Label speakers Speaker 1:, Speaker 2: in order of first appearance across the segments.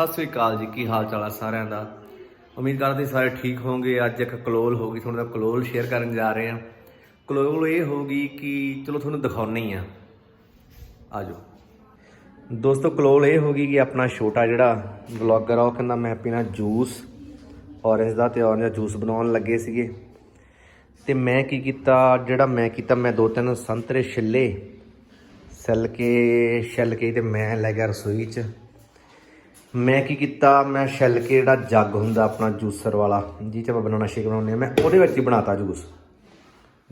Speaker 1: ਸਤਿ ਸ੍ਰੀ ਅਕਾਲ ਜੀ, ਕੀ ਹਾਲ ਚਾਲ ਆ ਸਾਰਿਆਂ ਦਾ? ਉਮੀਦ ਕਰਦੇ ਸਾਰੇ ਠੀਕ ਹੋਵੋਗੇ। ਅੱਜ ਇੱਕ ਕਲੋਲ ਹੋ ਗਈ ਤੁਹਾਨੂੰ ਦਾ ਕਲੋਲ ਸ਼ੇਅਰ ਕਰਨ ਜਾ ਰਹੇ ਹਾਂ। ਕਲੋਲ ਇਹ ਹੋਗੀ ਕਿ ਚਲੋ ਤੁਹਾਨੂੰ ਦਿਖਾਉਣੀ ਹੀ ਆ। ਆਜੋ। ਦੋਸਤੋ, ਕਲੋਲ ਇਹ ਹੋਗੀ ਕਿ ਆਪਣਾ ਛੋਟਾ ਜਿਹੜਾ ਵਲੌਗਰ ਆ, ਉਹ ਕਹਿੰਦਾ ਮੈਂ ਪੀਣਾ ਜੂਸ ਔਰੇਂਜ ਦਾ ਤੇ ਔਰੇਂਜ ਦਾ ਜੂਸ ਬਣਾਉਣ ਲੱਗੇ ਸੀਗੇ। ਤੇ ਮੈਂ ਕੀ ਕੀਤਾ, ਜਿਹੜਾ ਮੈਂ ਕੀਤਾ, ਮੈਂ ਦੋ ਤਿੰਨ ਸੰਤਰੇ ਛਿੱਲੇ ਸੈਲ ਕੇ ਛਿੱਲ ਕੇ ਤੇ ਮੈਂ ਲੈ ਗਿਆ ਰਸੋਈ 'ਚ। ਮੈਂ ਕੀ ਕੀਤਾ? ਮੈਂ ਛਿੱਲ ਕੇ ਜਿਹੜਾ ਜੱਗ ਹੁੰਦਾ ਆਪਣਾ ਜੂਸਰ ਵਾਲਾ, ਜਿਹਦੇ 'ਚ ਆਪਾਂ ਬਨਾਨਾ ਸ਼ੇਕ ਬਣਾਉਂਦੇ ਆ ਮੈਂ ਉਹਦੇ ਵਿੱਚ ਹੀ ਬਣਾਤਾ ਜੂਸ।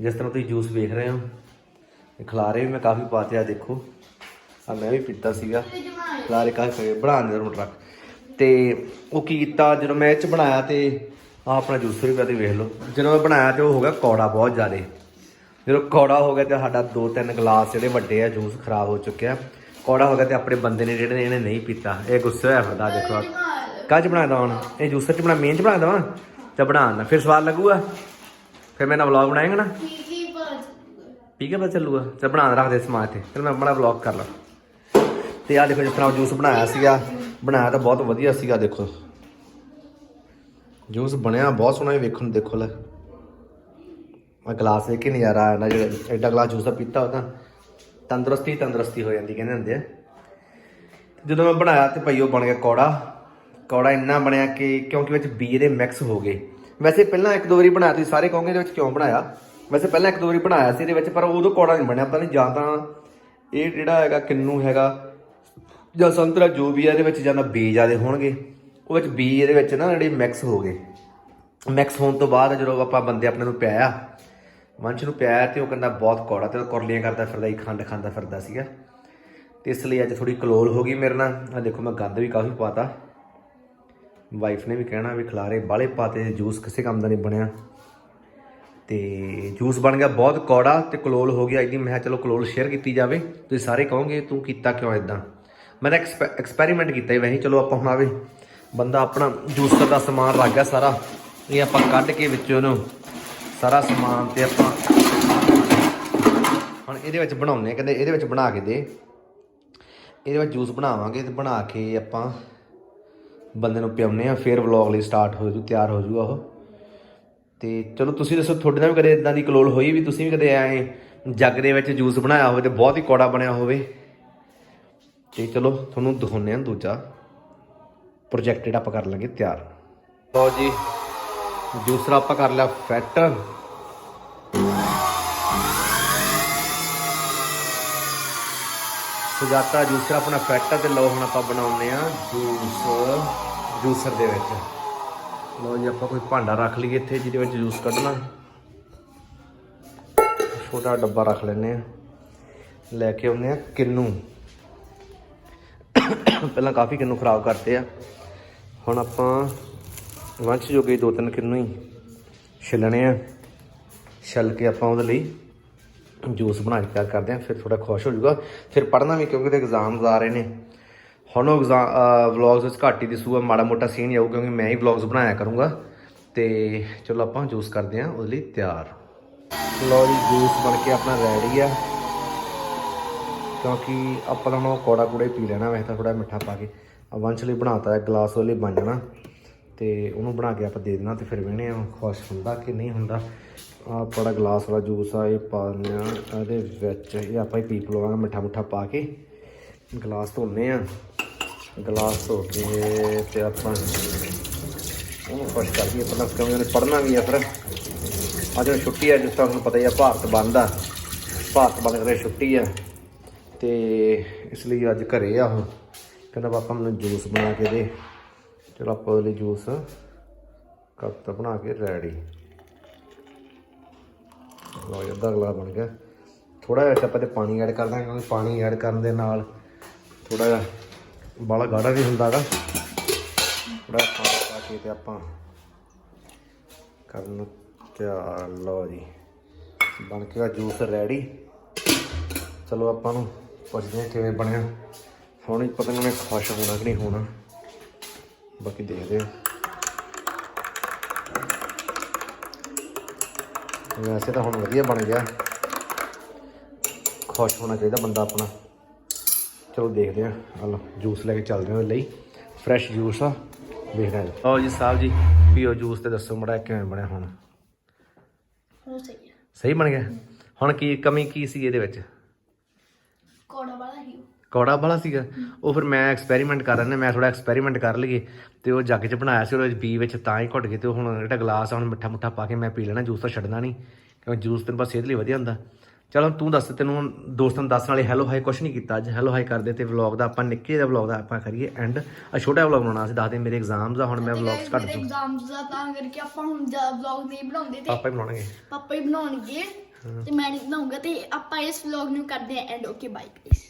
Speaker 1: ਜਿਸ ਤਰ੍ਹਾਂ ਤੁਸੀਂ ਜੂਸ ਵੇਖ ਰਹੇ ਹੋ, ਇਹ ਖਲਾਰੇ ਵੀ ਮੈਂ ਕਾਫੀ ਪਾਤੇ ਆ ਦੇਖੋ। ਆ ਮੈਂ ਵੀ ਪੀਤਾ ਸੀਗਾ ਖਲਾਰੇ ਕਾਫੀ ਪਏ, ਬਣਾਉਣ ਦੇ ਰੋਟ ਰੱਖ। ਤੇ ਉਹ ਕੀ ਕੀਤਾ, ਜਦੋਂ ਮੈਂ ਇਹ 'ਚ ਬਣਾਇਆ ਤੇ ਆ ਆਪਣਾ ਜੂਸਰ ਵੀ ਕਦੇ ਵੇਖ ਲਓ। ਜਦੋਂ ਮੈਂ ਬਣਾਇਆ ਤੇ ਉਹ ਹੋ ਗਿਆ ਕੌੜਾ ਬਹੁਤ ਜ਼ਿਆਦਾ। ਜਦੋਂ ਕੌੜਾ ਹੋ ਗਿਆ ਤੇ ਸਾਡਾ ਦੋ ਤਿੰਨ ਗਲਾਸ ਜਿਹੜੇ ਵੱਡੇ ਆ, ਜੂਸ ਖਰਾਬ ਹੋ ਚੁੱਕਿਆ। ਕੌੜਾ ਹੋ ਗਿਆ ਤੇ ਆਪਣੇ ਬੰਦੇ ਨੇ ਜਿਹੜੇ ਨੇ ਇਹਨੇ ਨਹੀਂ ਪੀਤਾ। ਇਹ ਗੁੱਸੇ ਹੋਇਆ ਫਿਰਦਾ, ਦੇਖੋ ਕੱਜ ਬਣਾ ਦਵਾਂ ਹੁਣ ਇਹ ਜੂਸਰ ਚ ਬਣਾ ਮੇਨ ਚ ਬਣਾ ਦਵਾਂ? ਤੇ ਬਣਾਉਣਾ ਫਿਰ ਸਵਾਦ ਲੱਗੂਗਾ? ਫਿਰ ਮੈਂ ਨਾ ਵਲੌਗ ਬਣਾਏਗਾ ਨਾ? ਪੀ ਕੇ ਬਸ ਚੱਲੂਗਾ। ਤੇ ਬਣਾ ਰੱਖ ਦੇ ਸਮਾਨ ਤੇ ਫਿਰ ਮੈਂ ਆਪਣਾ ਵਲੌਗ ਕਰ ਲਾਂ। ਤੇ ਆ ਦੇਖੋ, ਜਿਸ ਤਰ੍ਹਾਂ ਜੂਸ ਬਣਾਇਆ ਸੀਗਾ। ਬਣਾਇਆ ਤਾਂ ਬਹੁਤ ਵਧੀਆ ਸੀਗਾ, ਦੇਖੋ। ਜੂਸ ਬਣਿਆ, ਬਹੁਤ ਸੋਹਣਾ ਹੀ ਵੇਖਣ ਦੇਖੋ ਲੈ। ਮੈਂ ਗਲਾਸ ਵੇਖ ਕੇ ਨਜ਼ਾਰਾ ਆਉਂਦਾ ਜਿਹੜਾ ਐਡਾ ਗਲਾਸ ਜੂਸ ਦਾ ਪੀਤਾ ਉਹ ਤੰਦਰੁਸਤੀ ਤੰਦਰੁਸਤੀ ਹੋ ਜਾਂਦੀ ਕਹਿੰਦੇ ਹੁੰਦੇ ਆ। ਜਦੋਂ ਮੈਂ ਬਣਾਇਆ ਤੇ ਭਾਈ ਉਹ ਬਣ ਗਿਆ ਕੌੜਾ। ਕੌੜਾ ਇੰਨਾ ਬਣਿਆ ਕਿ ਕਿਉਂਕਿ ਵਿੱਚ ਬੀ ਇਹਦੇ ਮਿਕਸ ਹੋ ਗਏ। ਵੈਸੇ ਪਹਿਲਾਂ ਇੱਕ ਦੋ ਵਾਰੀ ਬਣਾਇਆ, ਤੁਸੀਂ ਸਾਰੇ ਕਹੋਗੇ ਇਹਦੇ ਵਿੱਚ ਕਿਉਂ ਬਣਾਇਆ? ਵੈਸੇ ਪਹਿਲਾਂ ਇੱਕ ਦੋ ਵਾਰੀ ਬਣਾਇਆ ਸੀ ਇਹਦੇ ਵਿੱਚ, ਪਰ ਉਦੋਂ ਕੌੜਾ ਨਹੀਂ ਬਣਿਆ। ਪਤਾ ਨਹੀਂ ਜਾਂ ਤਾਂ ਇਹ ਜਿਹੜਾ ਹੈਗਾ ਕਿੰਨੂ ਹੈਗਾ, ਜਾਂ ਸੰਤਰਾ ਜੋ ਵੀ ਆ ਇਹਦੇ ਵਿੱਚ ਜਾਂਦਾ ਤਾਂ ਬੀ ਜ਼ਿਆਦੇ ਹੋਣਗੇ। ਉਹ ਵਿੱਚ ਬੀ ਇਹਦੇ ਵਿੱਚ ਨਾ ਜਿਹੜੇ ਮਿਕਸ ਹੋ ਗਏ। ਮਿਕਸ ਹੋਣ ਤੋਂ ਬਾਅਦ ਜਦੋਂ ਆਪਾਂ ਬੰਦੇ ਆਪਣੇ ਨੂੰ ਪਿਆਇਆ ਵੰਸ਼ ਨੂੰ ਪਿਆਇਆ ਤੇ ਉਹ ਕਹਿੰਦਾ, ਬਹੁਤ ਕੌੜਾ ਤੇ ਉਹ ਕੁਰਲੀਆਂ ਕਰਦਾ ਫਿਰਦਾ ਹੀ ਖੰਡ ਖਾਂਦਾ ਫਿਰਦਾ ਸੀਗਾ। ਤੇ ਇਸ ਲਈ ਅੱਜ ਥੋੜੀ ਕਲੋਲ ਹੋ ਗਈ ਮੇਰੇ ਨਾਲ। ਆ ਦੇਖੋ, ਮੈਂ ਗੰਦ ਵੀ ਕਾਫੀ ਪਾਤਾ। ਵਾਈਫ ਨੇ ਵੀ ਕਹਿਣਾ ਵੀ ਖਲਾਰੇ ਬਾਲੇ ਪਾਤੇ, ਜੂਸ ਕਿਸੇ ਕੰਮ ਦਾ ਨਹੀਂ ਬਣਿਆ। ਤੇ ਜੂਸ ਬਣ ਗਿਆ, ਬਹੁਤ ਕੌੜਾ ਤੇ ਕਲੋਲ ਹੋ ਗਿਆ। ਇਹਦੀ ਮੈਂ ਕਿਹਾ, ਚਲੋ ਕਲੋਲ ਸ਼ੇਅਰ ਕੀਤੀ ਜਾਵੇ। ਤੁਸੀਂ ਸਾਰੇ ਕਹੋਗੇ, ਤੂੰ ਕੀਤਾ ਕਿਉਂ ਇਦਾਂ ਮੈਂ ਤਾਂ ਐਕਸਪੈਰੀਮੈਂਟ ਕੀਤਾ ਹੀ, ਵੈਸੇ ਚਲੋ, ਆਪਾਂ ਹੁਣ ਆਵੇ। ਬੰਦਾ ਆਪਣਾ ਜੂਸਰ ਦਾ ਸਮਾਨ ਰੱਖ ਗਿਆ ਸਾਰਾ। ਇਹ ਆਪਾਂ ਕੱਢ ਕੇ ਵਿੱਚੋਂ ਉਹਨੂੰ ਸਾਰਾ ਸਮਾਨ ਤੇ ਆਪਾਂ ਹੁਣ ਇਹਦੇ ਵਿੱਚ ਬਣਾਉਣੇ ਕਹਿੰਦੇ ਇਹਦੇ ਵਿੱਚ ਬਣਾ ਕੇ ਦੇ। ਇਹਦੇ ਵਿੱਚ ਜੂਸ ਬਣਾਵਾਂਗੇ ਤੇ ਬਣਾ ਕੇ ਆਪਾਂ ਬੰਦੇ ਨੂੰ ਪਿਆਉਨੇ ਆ ਫਿਰ ਵਲੌਗ ਲਈ ਸਟਾਰਟ ਹੋ ਜੂ, ਤਿਆਰ ਹੋ ਜੂਗਾ ਉਹ। ਤੇ ਚਲੋ ਤੁਸੀਂ ਦੱਸੋ, ਤੁਹਾਡੇ ਨਾਲ ਵੀ ਕਦੇ ਇਦਾਂ ਦੀ ਕਲੋਲ ਹੋਈ ਵੀ ਤੁਸੀਂ ਵੀ ਕਦੇ ਐ ਜੱਗ ਦੇ ਵਿੱਚ ਜੂਸ ਬਣਾਇਆ ਹੋਵੇ ਤੇ ਬਹੁਤ ਹੀ ਕੌੜਾ ਬਣਿਆ ਹੋਵੇ? ਤੇ ਚਲੋ, ਤੁਹਾਨੂੰ ਦਿਖਾਉਂਦੇ ਆ ਦੂਜਾ। ਪ੍ਰੋਜੈਕਟ ਜਿਹੜਾ ਆਪਾਂ ਕਰ ਲਾਂਗੇ ਤਿਆਰ। ਲਓ ਜੀ ਦੂਸਰਾ ਆਪਾਂ ਕਰ ਲਿਆ ਫੈਟ। ਸੁਜਾਤਾ ਜੂਸਰ, ਆਪਣਾ ਫੈਟ ਤੇ ਲਓ ਹੁਣ ਆਪਾਂ ਬਣਾਉਂਦੇ ਆ ਜੂਸ, ਜੂਸਰ ਦੇ ਵਿੱਚ। ਲਓ ਜੀ, ਆਪਾਂ ਕੋਈ ਭਾਂਡਾ ਰੱਖ ਲਈਏ ਇੱਥੇ, ਜਿਹਦੇ ਵਿੱਚ ਜੂਸ ਕੱਢਣਾ। ਛੋਟਾ ਡੱਬਾ ਰੱਖ ਲੈਨੇ ਆ ਲੈ ਕੇ ਆਉਂਦੇ ਆ ਕਿੰਨੂ। ਪਹਿਲਾਂ ਕਾਫੀ ਕਿੰਨੂ ਖਰਾਬ ਕਰਤੇ ਆ। ਹੁਣ ਆਪਾਂ ਵੰਸ਼ ਜੋਗੇ ਦੋ ਤਿੰਨ ਕਿੰਨੂ ਹੀ ਛਿੱਲਣੇ ਆ। ਛਿੱਲ ਕੇ ਆਪਾਂ ਉਹਦੇ ਲਈ ਜੂਸ ਬਣਾ ਕੇ ਤਿਆਰ ਕਰਦੇ ਆ, ਫਿਰ ਥੋੜਾ ਖੁਸ਼ ਹੋ ਜਾਊਗਾ। ਫਿਰ ਪੜ੍ਹਨਾ ਵੀ ਕਿਉਂਕਿ ਤੇ ਐਗਜ਼ਾਮਸ ਆ ਰਹੇ ਨੇ। ਹੁਣ ਉਹ ਵਲੌਗਸ ਵਿੱਚ ਘੱਟ ਹੀ ਦਿਸੂਗਾ ਮਾੜਾ ਮੋਟਾ ਸੀਨ ਆਊ ਕਿਉਂਕਿ ਮੈਂ ਹੀ ਵਲੌਗਸ ਬਣਾਇਆ ਕਰੂੰਗਾ। ਤੇ ਚਲੋ ਆਪਾਂ ਜੂਸ ਕਰਦੇ ਆ, ਉਹਦੇ ਲਈ ਤਿਆਰ। ਲਓ ਜੀ, ਜੂਸ ਬਣ ਕੇ ਆਪਣਾ ਰੈਡੀ ਆ। ਕਿਉਂਕਿ ਆਪਾਂ ਤਾਂ ਹੁਣ ਉਹ ਕੌੜਾ ਕੂੜਾ ਹੀ ਪੀ ਲੈਣਾ, ਵੈਸੇ ਤਾਂ ਥੋੜਾ ਮਿੱਠਾ ਪਾ ਕੇ। ਵੰਸ਼ ਲਈ ਬਣਾਤਾ ਹੈ ਗਲਾਸ ਉਹਦੇ ਲਈ ਬਣ ਜਾਣਾ। ਤੇ ਉਹਨੂੰ ਬਣਾ ਕੇ ਆਪਾਂ ਦੇ ਦੇਣਾ ਤੇ ਫਿਰ ਵੇਹਣੇ ਆ ਖੁਸ਼ ਹੁੰਦਾ ਕਿ ਨਹੀਂ ਹੁੰਦਾ। ਆ ਬੜਾ ਗਲਾਸ ਵਾਲਾ ਜੂਸ ਆ, ਇਹ ਪਾ ਦਿੰਦੇ ਆ, ਇਹਦੇ ਵਿੱਚ ਇਹ ਆਪਾਂ ਹੀ ਪੀ ਲਵਾਂਗੇ, ਮਿੱਠਾ ਮੁੱਠਾ ਪਾ ਕੇ। ਗਲਾਸ ਧੋਨੇ ਆ। ਗਲਾਸ ਧੋ ਕੇ ਤੇ ਆਪਾਂ ਉਹਨੂੰ ਖੁਸ਼ ਕਰ ਦਈਏ ਪਹਿਲਾਂ ਕਿਉਂਕਿ ਉਹਨੇ ਪੜ੍ਹਨਾ ਵੀ ਆ ਫਿਰ। ਅੱਜ ਛੁੱਟੀ ਆ, ਜਿਸ ਤਰ੍ਹਾਂ ਤੁਹਾਨੂੰ ਪਤਾ ਹੀ ਆ, ਭਾਰਤ ਬੰਦ ਆ। ਭਾਰਤ ਬੰਦ ਕਰੇ ਛੁੱਟੀ ਆ। ਤੇ ਇਸ ਲਈ ਅੱਜ ਘਰੇ ਆ ਉਹ ਕਹਿੰਦਾ ਪਾਪਾ ਮੈਨੂੰ ਜੂਸ ਬਣਾ ਕੇ ਦੇ। ਚਲੋ ਆਪਾਂ ਉਹਦੇ ਲਈ ਜੂਸ ਕੱਪ ਬਣਾ ਕੇ ਰੈਡੀ ਲਓ ਜੀ, ਅੱਧਾ ਗਲਾਸ ਬਣ ਗਿਆ। ਥੋੜਾ ਜਿਹਾ ਆਪਾਂ ਤੇ ਪਾਣੀ ਐਡ ਕਰ ਦਾਂਗੇ ਕਿਉਂਕਿ ਪਾਣੀ ਐਡ ਕਰਨ ਦੇ ਨਾਲ ਥੋੜਾ ਜਿਹਾ ਬਾਲਾ ਗਾੜਾ ਵੀ ਹੁੰਦਾ ਹੈਗਾ ਥੋੜਾ ਪਾਣੀ ਪਾ ਕੇ ਤੇ ਆਪਾਂ ਕਰਨ ਤਿਆਰ। ਲਓ ਜੀ, ਬਣ ਕੇ ਜੂਸ ਰੈਡੀ ਚਲੋ ਆਪਾਂ ਨੂੰ ਪੁੱਛਦੇ ਹਾਂ ਕਿਵੇਂ ਬਣਿਆ। ਹੁਣ ਹੀ ਪਤਾ ਨਹੀਂ ਖੁਸ਼ ਹੋਣਾ ਕਿ ਨਹੀਂ ਹੋਣਾ। ਬਾਕੀ ਦੇਖਦੇ ਹਾਂ ਵੈਸੇ ਤਾਂ ਹੁਣ ਵਧੀਆ ਬਣ ਗਿਆ। ਖੁਸ਼ ਹੋਣਾ ਚਾਹੀਦਾ ਬੰਦਾ ਆਪਣਾ। ਚਲੋ ਦੇਖਦੇ ਹਾਂ ਹਲੋ ਜੂਸ ਲੈ ਕੇ ਚੱਲਦੇ ਹਾਂ ਲਈ। ਫਰੈਸ਼ ਜੂਸ ਆ। ਦੇਖਦੇ ਹਾਂ। ਆਓ ਜੀ ਸਾਹਿਬ ਜੀ ਪੀਓ ਜੂਸ ਤੇ ਦੱਸੋ ਮੜਾ ਕਿਵੇਂ ਬਣਿਆ ਹੁਣ।
Speaker 2: ਸਹੀ
Speaker 1: ਸਹੀ ਬਣ ਗਿਆ? ਹੁਣ ਕੀ ਕਮੀ ਕੀ ਸੀ ਇਹਦੇ ਵਿੱਚ?
Speaker 2: ਕੋੜਾ ਵਾਲਾ ਹੀ।
Speaker 1: ਕੌੜਾ ਵਾਲਾ ਸੀਗਾ। ਉਹ ਫਿਰ ਮੈਂ ਐਕਸਪੈਰੀਮੈਂਟ ਕਰ ਰਿਹਾ ਮੈਂ ਥੋੜਾ ਐਕਸਪੈਰੀਮੈਂਟ ਕਰ ਲਈਏ ਤੇ ਉਹ ਜੱਗ 'ਚ ਬਣਾਇਆ ਸੀ ਉਹਦੇ ਬੀ ਵਿੱਚ ਤਾਂ ਹੀ ਘੁੱਟ ਗਏ ਤੇ ਹੁਣ ਜਿਹੜਾ ਗਲਾਸ ਆ ਹੁਣ ਮਿੱਠਾ ਮੁੱਠਾ ਪਾ ਕੇ ਮੈਂ ਪੀ ਲੈਣਾ ਜੂਸ ਤਾਂ ਛੱਡਣਾ ਨਹੀਂ। ਕਿਉਂਕਿ ਜੂਸ ਤੈਨੂੰ ਬਸ ਸਿਹਤ ਲਈ ਵਧੀਆ ਹੁੰਦਾ। ਚਲੋ ਤੂੰ ਦੱਸ ਤੈਨੂੰ ਹੁਣ ਦੋਸਤਾਂ ਨੂੰ ਦੱਸਣ ਵਾਲੇ ਹੈਲੋ ਹਾਈ ਕੁਛ ਨਹੀਂ ਕੀਤਾ ਅੱਜ। ਹੈਲੋ ਹਾਈ ਕਰਦੇ ਤੇ ਵਲੌਗ ਦਾ ਆਪਾਂ ਨਿੱਕੇ ਜਿਹਾ ਵਲੌਗ ਦਾ ਆਪਾਂ ਕਰੀਏ ਐਂਡ ਆ ਛੋਟਾ ਵਲੌਗ ਬਣਾਉਣਾ ਸੀ ਦੱਸਦੇ ਮੇਰੇ ਐਗਜ਼ਾਮਸ ਆ ਹੁਣ ਮੈਂ ਵਲੌਗਸ ਕੱਢ ਦੂੰ
Speaker 2: ਐਗਜ਼ਾਮਸ ਦਾ ਤਾਂ ਕਰਕੇ ਆਪਾਂ ਹੁਣ ਜ਼ਿਆਦਾ ਵਲੌਗ ਨਹੀਂ ਬਣਾਉਂਦੇ ਤੇ
Speaker 1: ਪਾਪਾ ਹੀ ਬਣਾਉਣਗੇ।
Speaker 2: ਪਾਪਾ ਹੀ ਬਣਾਉਣਗੇ ਤੇ ਮੈਂ ਨਹੀਂ ਬਣਾਉਂਗਾ ਤੇ ਆਪਾਂ ਇਸ ਵਲੌਗ ਨੂੰ ਕਰਦੇ ਐਂਡ ਓਕੇ ਬਾਈ ਗਾਇਸ